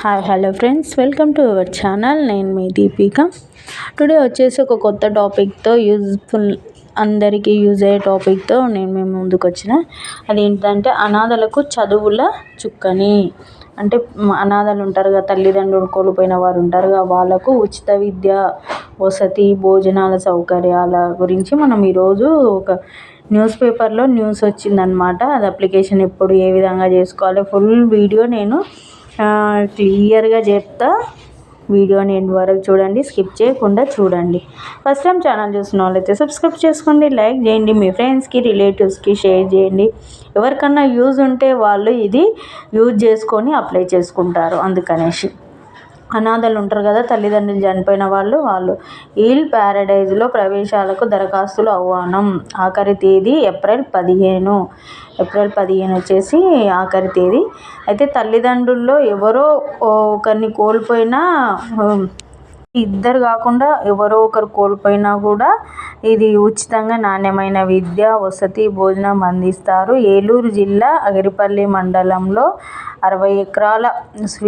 Hi hello friends welcome to our channel నేను మీ Deepika. Today వచ్చేసి ఒక కొత్త టాపిక్తో యూజ్ఫుల్ అందరికీ యూజ్ అయ్యే టాపిక్తో నేను మేము ముందుకు వచ్చిన. అదేంటంటే అనాథలకు చదువుల చుక్కని. అంటే అనాథలు ఉంటారు కదా తల్లిదండ్రులు కోల్పోయిన వారు ఉంటారు కదా వాళ్ళకు ఉచిత విద్య వసతి భోజనాల సౌకర్యాల గురించి మనం ఈరోజు ఒక న్యూస్ పేపర్లో న్యూస్ వచ్చిందనమాట అది అప్లికేషన్ ఎప్పుడు ఏ విధంగా చేసుకోవాలి? ఫుల్ వీడియో నేను క్లియర్గా చెప్తా. వీడియోని ఎండ్ వరకు చూడండి స్కిప్ చేయకుండా చూడండి. ఫస్ట్ టైం ఛానల్ చూసిన వాళ్ళైతే సబ్స్క్రైబ్ చేసుకోండి లైక్ చేయండి మీ ఫ్రెండ్స్కి రిలేటివ్స్కి షేర్ చేయండి. ఎవరికన్నా యూజ్ ఉంటే వాళ్ళు ఇది యూజ్ చేసుకొని అప్లై చేసుకుంటారు అందుకనేసి. అనాథలు ఉంటారు కదా తల్లిదండ్రులు చనిపోయిన వాళ్ళు వాళ్ళు ఈల్ ప్యారడైజ్లో ప్రవేశాలకు దరఖాస్తులు ఆహ్వానం. ఆఖరి తేదీ ఏప్రిల్ పదిహేను. ఏప్రిల్ పదిహేను వచ్చేసి ఆఖరి తేదీ. అయితే తల్లిదండ్రుల్లో ఎవరో ఒకరిని కోల్పోయినా ఇద్దరు కాకుండా ఎవరో ఒకరు కోల్పోయినా కూడా ఇది ఉచితంగా నాణ్యమైన విద్య వసతి భోజనం అందిస్తారు. ఏలూరు జిల్లా అగిరిపల్లి మండలంలో అరవై ఎకరాల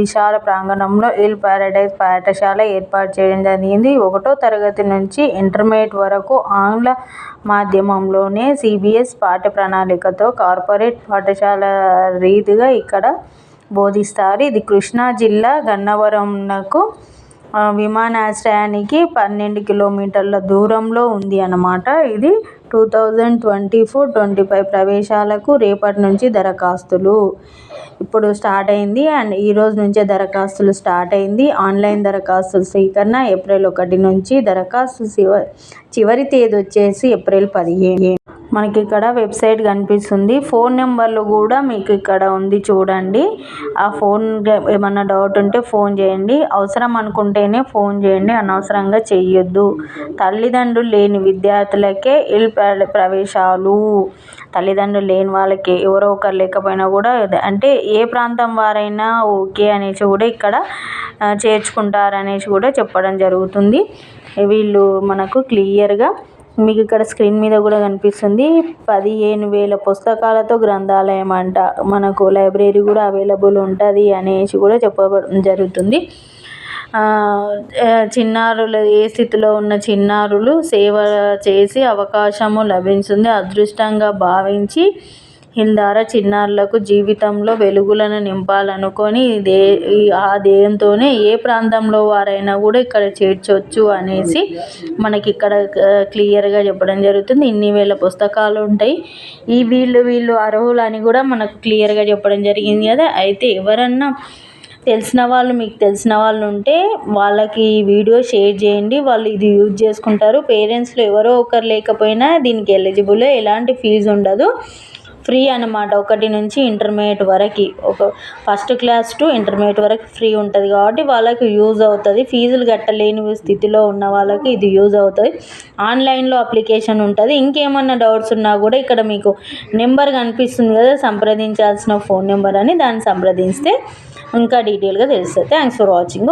విశాల ప్రాంగణంలో ఇల్ ప్యారడైజ్ పాఠశాల ఏర్పాటు చేయడం జరిగింది. ఒకటో తరగతి నుంచి ఇంటర్మీడియట్ వరకు ఆంగ్ల మాధ్యమంలోనే సిబిఎస్ పాఠ్య ప్రణాళికతో కార్పొరేట్ పాఠశాల రీతిగా ఇక్కడ బోధిస్తారు. ఇది కృష్ణా జిల్లా గన్నవరంకు విమానాశ్రయానికి పన్నెండు కిలోమీటర్ల దూరంలో ఉంది అన్నమాట. ఇది two thousand twenty four twenty five ప్రవేశాలకు రేపటి నుంచి దరఖాస్తులు. ఇప్పుడు స్టార్ట్ అయింది అండ్ ఈ రోజు నుంచే దరఖాస్తులు స్టార్ట్ అయింది. ఆన్లైన్ దరఖాస్తుల స్వీకరణ ఏప్రిల్ ఒకటి నుంచి దరఖాస్తు చివరి తేదీ వచ్చేసి ఏప్రిల్ పదిహేను. మనకి ఇక్కడ వెబ్సైట్ కనిపిస్తుంది. ఫోన్ నెంబర్లు కూడా మీకు ఇక్కడ ఉంది చూడండి. ఆ ఫోన్ ఏమన్నా డౌట్ ఉంటే ఫోన్ చేయండి. అవసరం అనుకుంటేనే ఫోన్ చేయండి. అనవసరంగా చెయ్యొద్దు. తల్లిదండ్రులు లేని విద్యార్థులకే ఇల్ ప్రవేశాలు. తల్లిదండ్రులు లేని వాళ్ళకి ఎవరో ఒకరు లేకపోయినా కూడా అంటే ఏ ప్రాంతం వారైనా ఓకే అనేసి కూడా ఇక్కడ చేర్చుకుంటారు అనేసి కూడా చెప్పడం జరుగుతుంది. వీళ్ళు మనకు క్లియర్గా మీకు ఇక్కడ స్క్రీన్ మీద కూడా కనిపిస్తుంది. పదిహేను వేల పుస్తకాలతో గ్రంథాలయం అంట. మనకు లైబ్రరీ కూడా అవైలబుల్ ఉంటుంది అనేసి కూడా చెప్పబడ జరుగుతుంది. చిన్నారులు ఏ స్థితిలో ఉన్న చిన్నారులు సేవ చేసి అవకాశము లభించింది. అదృష్టంగా భావించి హిందార చిన్నారులకు జీవితంలో వెలుగులను నింపాలనుకొని దే ఆ ధ్యేయంతోనే ఏ ప్రాంతంలో వారైనా కూడా ఇక్కడ చేర్చవచ్చు అనేసి మనకి ఇక్కడ క్లియర్గా చెప్పడం జరుగుతుంది. ఇన్ని వేల పుస్తకాలు ఉంటాయి. ఈ వీళ్ళు వీళ్ళు అర్హులు అని కూడా మనకు క్లియర్గా చెప్పడం జరిగింది కదా. అయితే ఎవరన్నా తెలిసిన వాళ్ళు మీకు తెలిసిన వాళ్ళు ఉంటే వాళ్ళకి ఈ వీడియో షేర్ చేయండి. వాళ్ళు ఇది యూజ్ చేసుకుంటారు. పేరెంట్స్లో ఎవరో ఒకరు లేకపోయినా దీనికి ఎలిజిబుల్. ఎలాంటి ఫీజు ఉండదు. ఫ్రీ అనమాట ఒకటి నుంచి ఇంటర్మీడియట్ వరకు. ఒక ఫస్ట్ క్లాస్ టు ఇంటర్మీడియట్ వరకు ఫ్రీ ఉంటుంది కాబట్టి వాళ్ళకి యూజ్ అవుతుంది. ఫీజులు కట్టలేని స్థితిలో ఉన్న వాళ్ళకి ఇది యూజ్ అవుతుంది. ఆన్లైన్లో అప్లికేషన్ ఉంటుంది. ఇంకేమన్నా డౌట్స్ ఉన్నా కూడా ఇక్కడ మీకు నెంబర్ కనిపిస్తుంది కదా సంప్రదించాల్సిన ఫోన్ నెంబర్ అని దాన్ని సంప్రదిస్తే ఇంకా డీటెయిల్గా తెలుస్తుంది. Thanks for watching.